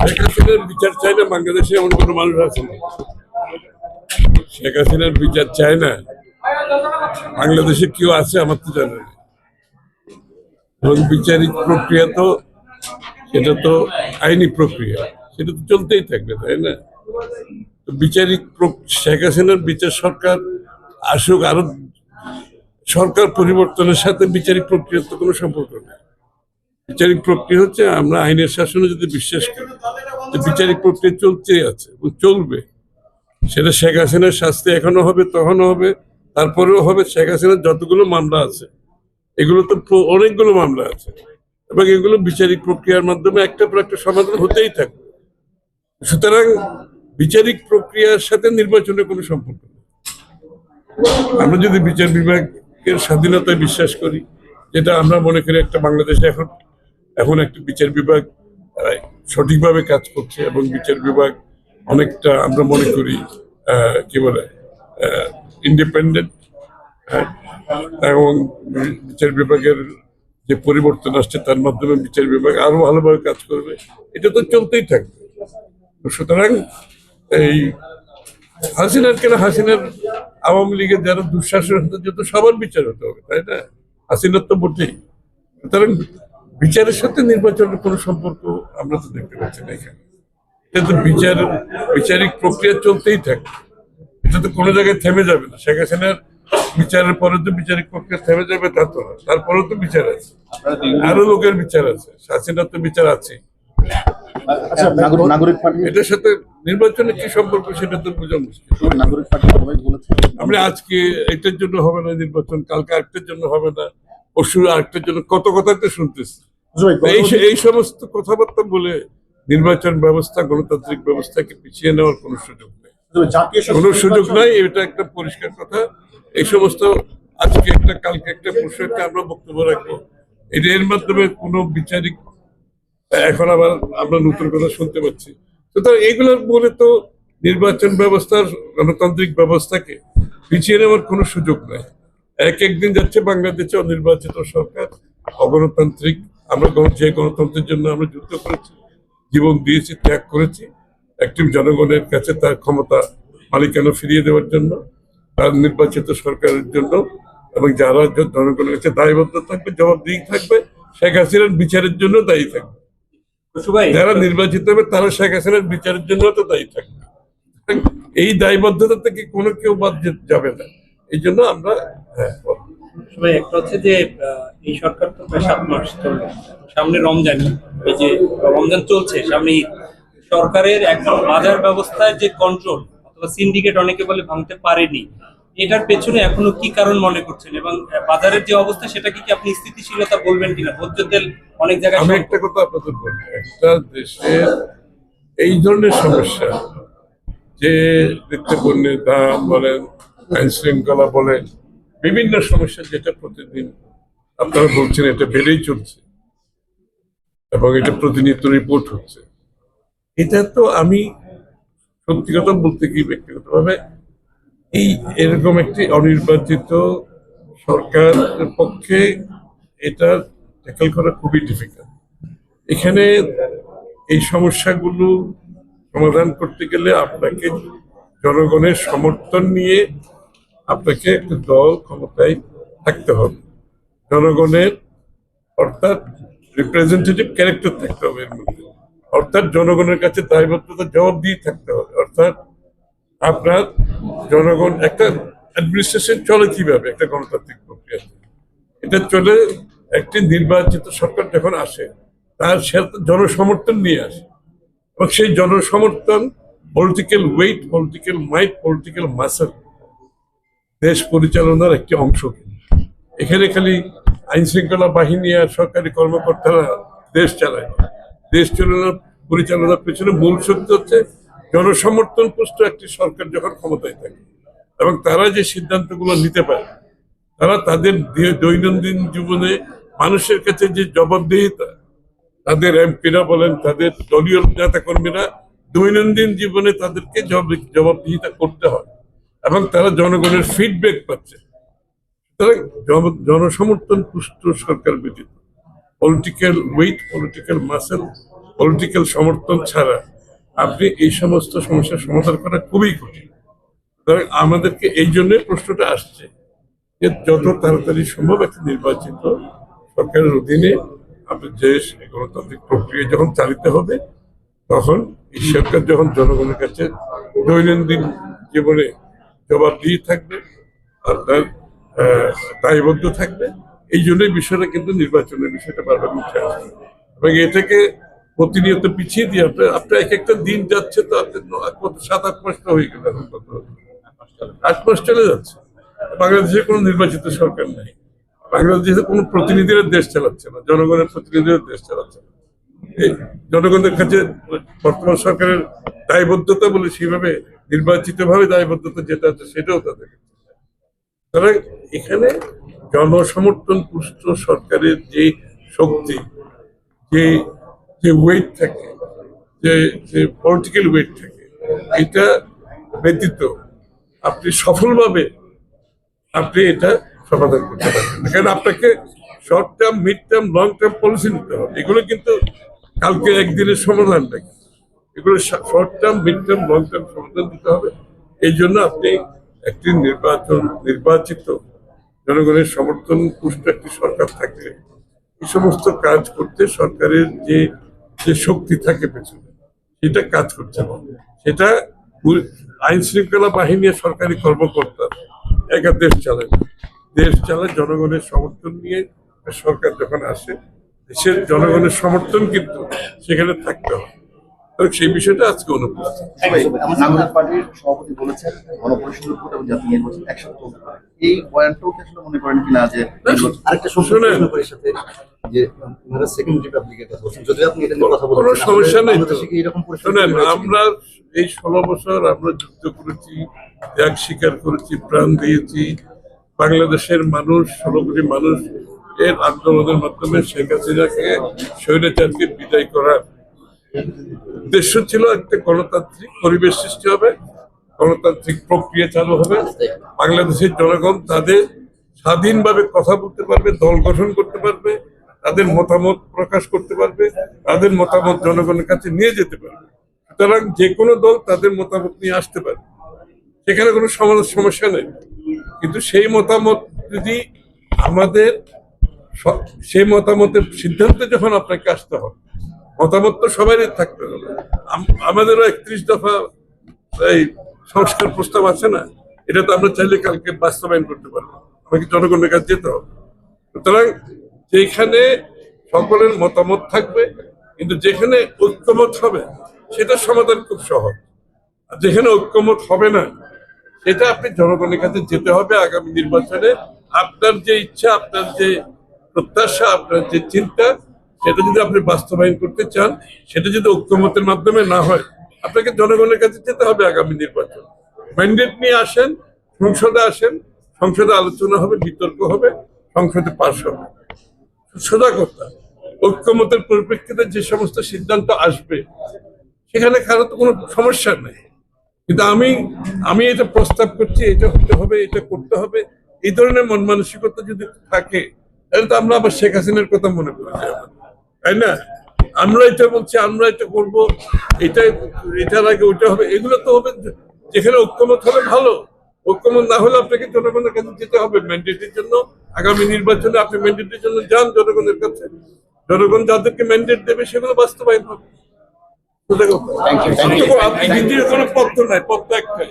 শেখ হাসিনার বিচার চায় না, বাংলাদেশে এমন কোনো মানুষ আছে না। শেখ হাসিনার বিচার চায় না, বাংলাদেশে কেউ আছে আমার তো জানা এবং বিচারিক প্রক্রিয়া তো, সেটা তো আইনি প্রক্রিয়া, সেটা তো চলতেই থাকবে, তাই না? বিচারিক শেখ হাসিনার বিচার সরকার আসুক, আরও সরকার পরিবর্তনের সাথে বিচারিক প্রক্রিয়ার তো কোনো সম্পর্ক নেই। বিচারিক প্রক্রিয়া হচ্ছে আমরা আইনের শাসনে যদি বিশ্বাস করি তো বিচারিক প্রক্রিয়া চলতে আছে এবং চলবে, সেটা শেখ হাসিনার শাস্তি এখনও হবে, তখনও হবে, তারপরেও হবে। শেখ হাসিনার যতগুলো মামলা আছে, এগুলো তো অনেকগুলো মামলা আছে এবং এগুলো বিচারিক প্রক্রিয়ার মাধ্যমে একটা পর একটা সমাধান হতেই থাকবে। সুতরাং বিচারিক প্রক্রিয়ার সাথে নির্বাচনের কোনো সম্পর্ক নেই। আমরা যদি বিচার বিভাগের স্বাধীনতায় বিশ্বাস করি, যেটা আমরা মনে করি একটা বাংলাদেশে এখন এখন একটা বিচার বিভাগ সঠিকভাবে কাজ করছে এবং বিচার বিভাগ অনেকটা আমরা মনে করি কি বলে ইন্ডিপেন্ডেন্ট এবং বিচার বিভাগের যে পরিবর্তন আসছে তার মাধ্যমে বিচার বিভাগ আরও ভালোভাবে কাজ করবে। এটা তো চলতেই থাকবে। সুতরাং এই হাসিনার কেন হাসিনার আওয়ামী লীগের যারা দুঃশাসন হতে যেত সবার বিচার হতে হবে, তাই না? হাসিনার তো বটেই। সুতরাং বিচারের সাথে নির্বাচনের কোনো সম্পর্ক আমরা তো দেখতে পাচ্ছি না এখানে। এটা তো বিচার বিচারিক প্রক্রিয়া চলতেই থাকে। এটা তো কোনো জায়গায় থেমে যাবে না। শেখ হাসিনার বিচারের পরে তো বিচারিক প্রক্রিয়া থেমে যাবে তা তো না তারপরেও তো বিচার আছে। আরও লোকের বিচার আছে। হাসিনার তো বিচার আছে। আচ্ছা এটার সাথে নির্বাচনের কি সম্পর্ক সেটা তো বোঝা মুশকিল। আমরা আজকে এটার জন্য হবে না নির্বাচন কালকে আরেকটার জন্য হবে না। পরশু আরেকটার জন্য কত কথা তো শুনতেছি। এই সমস্ত কথাবার্তা বলে নির্বাচন ব্যবস্থা গণতান্ত্রিক ব্যবস্থাকে পিছিয়ে নেওয়ার কোনো সুযোগ নেই। কোনো সুযোগ নাই এটা একটা পরিষ্কার কথা। এই সমস্ত আজকে একটা কালকে একটা পরশু একটা আমরা বক্তব্য রাখব। এটা এর মাধ্যমে কোনো বিচারিক এখন আবার আমরা নতুন কথা শুনতে পাচ্ছি। সুতরাং এগুলোর বলে তো নির্বাচন ব্যবস্থার গণতান্ত্রিক ব্যবস্থাকে পিছিয়ে নেওয়ার কোনো সুযোগ নাই। এক একদিন যাচ্ছে বাংলাদেশে অনির্বাচিত সরকার অগণতান্ত্রিক আমরা যে গণতন্ত্রের জন্য আমরা যুদ্ধ করেছি জীবন দিয়েছি ত্যাগ করেছি একটি জনগণের কাছে তার ক্ষমতা মালিকানা ফিরিয়ে দেওয়ার জন্য তার নির্বাচিত সরকারের জন্য এবং যারা জনগণের কাছে দায়বদ্ধ থাকবে জবাবদিহি থাকবে শেখ হাসিনার বিচারের জন্য দায়ী থাকবে। যারা নির্বাচিত হবে তারা শেখ হাসিনার বিচারের জন্য তো দায়ী থাকবে। এই দায়বদ্ধতা থেকে কোনো কেউ বাদ যাবে না। এই জন্য আমরা হ্যাঁ। সবাই একটা হচ্ছে যে এই সরকার তো প্রায় সাত মাস চলবে। সামনে রমজান এই যে রমজান চলছে সামনে সরকারের একদম বাজার ব্যবস্থার যে কন্ট্রোল অথবা সিন্ডিকেট অনেকে বলে ভাঙতে পারেনি এটার পেছনে এখনও কি কারণ মনে করছেন? এবং বাজারের যে অবস্থা সেটাকে কি আপনি স্থিতিশীলতা বলবেন কিনা? ভোজ্য তেল অনেক জায়গায় আমি একটা কথা আপনাদের বলি। একটা দেশের এই ধরনের সমস্যা যে নিত্য পণ্যের দাম বলেন আইন শৃঙ্খলা বলেন বিভিন্ন সমস্যা যেটা প্রতিদিন আপনারা বলছেন, এটা বেড়েই চলছে। এবং এটা প্রতিনিয়ত রিপোর্ট হচ্ছে। এটা তো আমি সত্যি কথা বলতে কি ব্যক্তিগতভাবে এই এরকম একটি অনির্বাচিত সরকারের পক্ষে এটা ট্যাকেল করা খুবই ডিফিকাল্ট এখানে এই সমস্যাগুলো সমাধান করতে গেলে আপনাকে জনগণের সমর্থন নিয়ে আপনাকে একটা দল ক্ষমতায় থাকতে হবে। জনগণের, অর্থাৎ রিপ্রেজেন্টেটিভ ক্যারেক্টার থাকতে হবে এর মধ্যে। অর্থাৎ জনগণের কাছে দায়বদ্ধতা জবাব দিয়ে থাকতে হবে। অর্থাৎ আপনার জনগণ একটা অ্যাডমিনিস্ট্রেশন চলে কীভাবে, একটা গণতান্ত্রিক প্রক্রিয়া এটা চলে একটি নির্বাচিত সরকার যখন আসে, তার সাথে জনসমর্থন নিয়ে আসে। এবং সেই জনসমর্থন political weight political might political muscle দেশ পরিচালনার একটি অংশ। এখানে খালি আইন শৃঙ্খলা বাহিনী আর সরকারি কর্মকর্তারা দেশ চালায়। দেশ চালানোর পরিচালনার পেছনে মূল শক্তি হচ্ছে জনসমর্থন পুষ্ট একটি সরকার যখন ক্ষমতায় থাকে এবং তারা যে সিদ্ধান্তগুলো নিতে পারে, তারা তাদের দৈনন্দিন জীবনে মানুষের কাছে যে জবাবদিহিতা, তাদের এমপিরা বলেন, তাদের দলীয় নেতা কর্মীরা দৈনন্দিন জীবনে তাদেরকে জবাবদিহিতা করতে হয়। এবং তারা জনগণের ফিডব্যাক পাচ্ছে। জনসমর্থন পুষ্ট সরকার ব্যতীত। Political weight political muscle political সমর্থন ছাড়া আপনি এই সমস্ত সমস্যার সমাধান করা খুবই কঠিন। সুতরাং আমাদেরকে এই জন্য প্রশ্নটা আসছে যে যত তাড়াতাড়ি সম্ভব একটা নির্বাচিত সরকারের অধীনে আমাদের এই গণতান্ত্রিক প্রক্রিয়া যখন চালিত হবে, তখন এই সরকার যখন জনগণের কাছে দৈনন্দিন জীবনে জবাব দিয়ে থাকবে আহ, দায়বদ্ধ থাকবে। এই জন্যই বিষয়টা কিন্তু নির্বাচনের বিষয়টা বারবার উঠে আসবে এবং এটাকে প্রতিনিয়ত পিছিয়ে দিয়ে আপনার আপনার এক একটা দিন যাচ্ছে তো আপনার কত সাত আট মাস তো হয়ে গেল এখন কত আট মাস চলে যাচ্ছে। বাংলাদেশে কোনো নির্বাচিত সরকার নেই। বাংলাদেশে কোনো প্রতিনিধিরা দেশ চালাচ্ছে না জনগণের প্রতিনিধিরা দেশ চালাচ্ছে না। জনগণের কাছে বর্তমান সরকারের দায়বদ্ধতা বলে সেভাবে নির্বাচিত ভাবে দায়বদ্ধতা যেটা আছে সেটাও তাদের। সুতরাং এখানে জনসমর্থন পুষ্ট সরকারের যে শক্তি, যে যে ওয়েট থাকে, যে যে পলিটিক্যাল ওয়েট থাকে, এটা ব্যতীত আপনি সফলভাবে আপনি এটা সমাধান করতে পারবেন। কারণ আপনাকে short term mid term long term policy নিতে হবে এগুলো কিন্তু কালকে একদিনের সমাধান নাকি এগুলো short term mid term long term সমাধান দিতে হবে। এই জন্য আপনি একটি নির্বাচন, নির্বাচিত জনগণের সমর্থন পুষ্ট একটি সরকার থাকলে এই সমস্ত কাজ করতে সরকারের যে যে শক্তি থাকে পেছনে, সেটা কাজ করছে না। সেটা আইন শৃঙ্খলা বাহিনী সরকারি কর্মকর্তা, একা দেশ চালায় দেশ চালায় জনগণের সমর্থন নিয়ে সরকার যখন আসে, দেশের জনগণের সমর্থন কিন্তু সেখানে থাকতে হবে। সেই বিষয়টা আজকে অনুপস্থিত নাগরিক পার্টির সভাপতি বলেছেন গণপরিষদের ভোট এবং জাতীয় নির্বাচন একসাথে এই পয়েন্টটাও কি আসলে মনে করেন কিনা যে আরেকটা করে সাথে যে ওনারা সেকেন্ড রিপাবলিকের কথা বলছেন। যদি আপনি এটা নিয়ে কথা বলছেন কোনো সমস্যা নেই এরকম শোনেন? আমরা এই ষোলো বছর আমরা যুদ্ধ করেছি ত্যাগ স্বীকার করেছি প্রাণ দিয়েছি। বাংলাদেশের মানুষ ষোলো কোটি মানুষ এর আন্দোলনের মাধ্যমে শেখ হাসিনাকে স্বৈরাচারকে বিদায় করার উদ্দেশ্য ছিল একটা গণতান্ত্রিক পরিবেশ সৃষ্টি হবে, গণতান্ত্রিক প্রক্রিয়া চালু হবে। বাংলাদেশের জনগণ তাদের স্বাধীনভাবে কথা বলতে পারবে, দল গঠন করতে পারবে, তাদের মতামত প্রকাশ করতে পারবে, তাদের মতামত জনগণের কাছে নিয়ে যেতে পারবে। সুতরাং যে কোনো দল তাদের মতামত নিয়ে আসতে পারে সেখানে কোনো সমস্যা নেই। কিন্তু সেই মতামত যদি আমাদের সেই মতামতের সিদ্ধান্তে যখন আপনাকে আসতে হবে মতামত তো সবারই থাকতে হবে। আম- আমাদেরও একত্রিশ দফা এই সংস্কার প্রস্তাব আছে না? এটা তো আমরা চাইলে কালকে বাস্তবায়ন করতে পারব। আমাকে জনগণের কাছে যেতে হবে। সুতরাং যেখানে সকলের মতামত থাকবে, কিন্তু যেখানে ঐক্যমত হবে, সেটা সমাধান খুব সহজ। আর যেখানে ঐক্যমত হবে না, সেটা আপনি জনগণের কাছে যেতে হবে আগামী নির্বাচনে। আপনার যে ইচ্ছা, আপনার যে প্রত্যাশা, আপনার যে চিন্তা সেটা যদি আপনি বাস্তবায়ন করতে চান, সেটা যদি ঐক্যমতের মাধ্যমে না হয়, আপনাকে জনগণের কাছে যেতে হবে আগামী নির্বাচন। ম্যান্ডেট নিয়ে আসেন, সংসদে আসেন, সংসদে আলোচনা হবে, বিতর্ক হবে, সংসদে পাশ হবে। সোজা কথা, ঐক্যমতের পরিপ্রেক্ষিতে যে সমস্ত সিদ্ধান্ত আসবে, সেখানে কারও তো কোনো সমস্যা নেই। কিন্তু আমি আমি এটা প্রস্তাব করছি, এটা হতে হবে, এটা করতে হবে, এই ধরনের মন মানসিকতা যদি থাকে, তাহলে তো আমরা আবার শেখ হাসিনার কথা মনে করে। তাই না? আমরা এটা বলছি আমরা এটা করব। এটা এটার আগে ওইটা হবে। এগুলো তো হবে যেখানে ঐক্যমত হবে ভালো। ঐক্যমত না হলে আপনাকে জনগণের কাছে যেতে হবে। ম্যান্ডেটের জন্য আগামী নির্বাচনে আপনি ম্যান্ডেটের জন্য যান জনগণের কাছে। জনগণ যাদেরকে ম্যান্ডেট দেবে সেগুলো বাস্তবায়ন হবে. আপনি কোনো পথ নাই পথ একটাই।